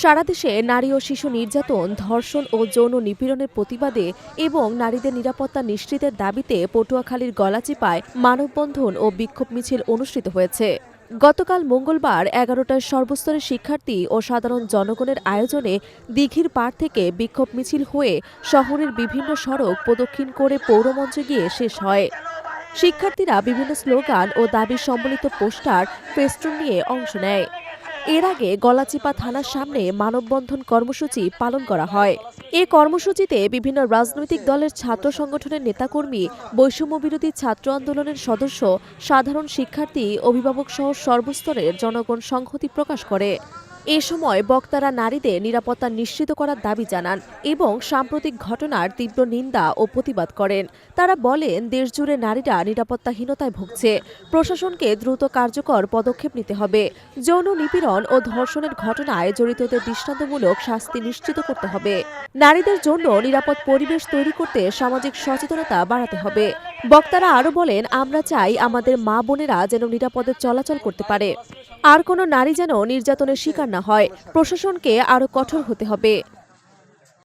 সারা দেশে নারী ও শিশু নির্যাতন, ধর্ষণ ও যৌন নিপীড়নের প্রতিবাদে এবং নারীদের নিরাপত্তা নিশ্চিতের দাবিতে পটুয়াখালীর গলাচিপায় মানববন্ধন ও বিক্ষোভ মিছিল অনুষ্ঠিত হয়েছে। গতকাল মঙ্গলবার এগারোটায় সর্বস্তরের শিক্ষার্থী ও সাধারণ জনগণের আয়োজনে দীঘির পাড় থেকে বিক্ষোভ মিছিল হয়ে শহরের বিভিন্ন সড়ক প্রদক্ষিণ করে পৌরমঞ্চে গিয়ে শেষ হয়। শিক্ষার্থীরা বিভিন্ন স্লোগান ও দাবি সম্বলিত পোস্টার, ফেস্টুন নিয়ে অংশ নেয়। এর আগে গলাচিপা থানার সামনে মানববন্ধন কর্মসূচি পালন করা হয়। এ কর্মসূচিতে বিভিন্ন রাজনৈতিক দলের ছাত্র সংগঠনের নেতাকর্মী বৈষম্য বিরোধী ছাত্র আন্দোলনের সদস্য, সাধারণ শিক্ষার্থী অভিভাবক সহ সর্বস্তরের জনগণ সংহতি প্রকাশ করে। এ সময় বক্তারা নারীদের নিরাপত্তা নিশ্চিত করার দাবি জানান এবং সাম্প্রতিক ঘটনার তীব্র নিন্দা ও প্রতিবাদ করেন। তারা বলেন, দেশজুড়ে নারীরা নিরাপত্তাহীনতায় ভুগছে। প্রশাসনকে দ্রুত কার্যকর পদক্ষেপ নিতে হবে। যৌন নিপীড়ন ও ধর্ষণের ঘটনায় জড়িতদের দৃষ্টান্তমূলক শাস্তি নিশ্চিত করতে হবে। নারীদের জন্য নিরাপদ পরিবেশ তৈরি করতে সামাজিক সচেতনতা বাড়াতে হবে। বক্তারা আরও বলেন, আমরা চাই আমাদের মা বোনেরা যেন নিরাপদে চলাচল করতে পারে। আর কোনো নারী যেন নির্যাতনের শিকার না হয়। প্রশাসনকে আরও কঠোর হতে হবে।